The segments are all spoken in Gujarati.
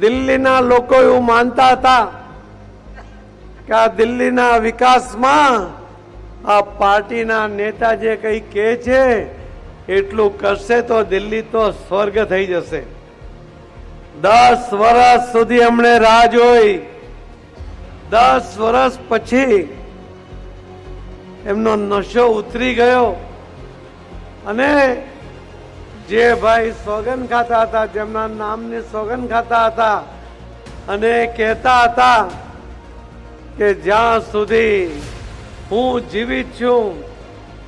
દિલ્હીના લોકો એવું માનતા હતા કે આ દિલ્હીના વિકાસમાં આ પાર્ટીના નેતા જે કંઈ કહે છે, એટલું કરશે તો દિલ્હી તો સ્વર્ગ થઈ જશે. દસ વર્ષ સુધી એમણે રાહ જોઈ. દસ વર્ષ પછી એમનો નશો ઉતરી ગયો. અને જે ભાઈ સોગન ખાતા હતા, જેમના નામની સોગન ખાતા હતા, અને કહેતા હતા કે જ્યાં સુધી હું જીવિત છું,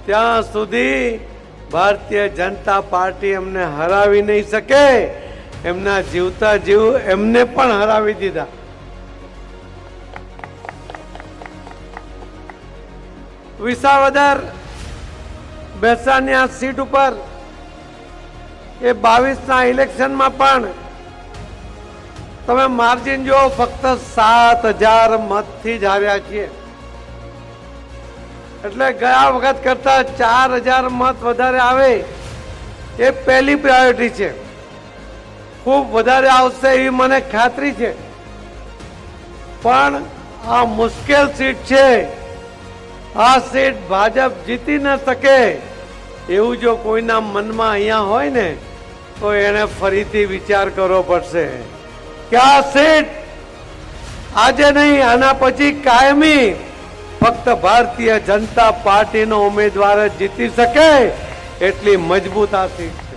ત્યાં સુધી ભારતીય જનતા પાર્ટી એમને હરાવી નહીં શકે. એમના જીવતા જીવ એમને પણ હરાવી દીધા. વિસાવદર બેસાની આ સીટ ઉપર એ બાવીસના ઇલેક્શનમાં પણ તમે માર્જિન જો ફક્ત સાત હજાર મતથી જ હાર્યા છીએ. એટલે ગયા વખત કરતા ચાર હજાર મત વધારે આવે એ પહેલી પ્રાયોરિટી છે. ખૂબ વધારે આવશે એવી મને ખાતરી છે. પણ આ મુશ્કેલ સીટ છે. આ સીટ ભાજપ જીતી ન શકે એવું જો કોઈના મનમાં અહીંયા હોય ને તો એને ફરીથી વિચાર કરવો પડશે. કે આ સીટ? આજે નહીં, આના પછી કાયમી. ફક્ત ભારતીય જનતા પાર્ટીનો ઉમેદવાર જ જીતી શકે એટલી મજબૂત આ સીટ.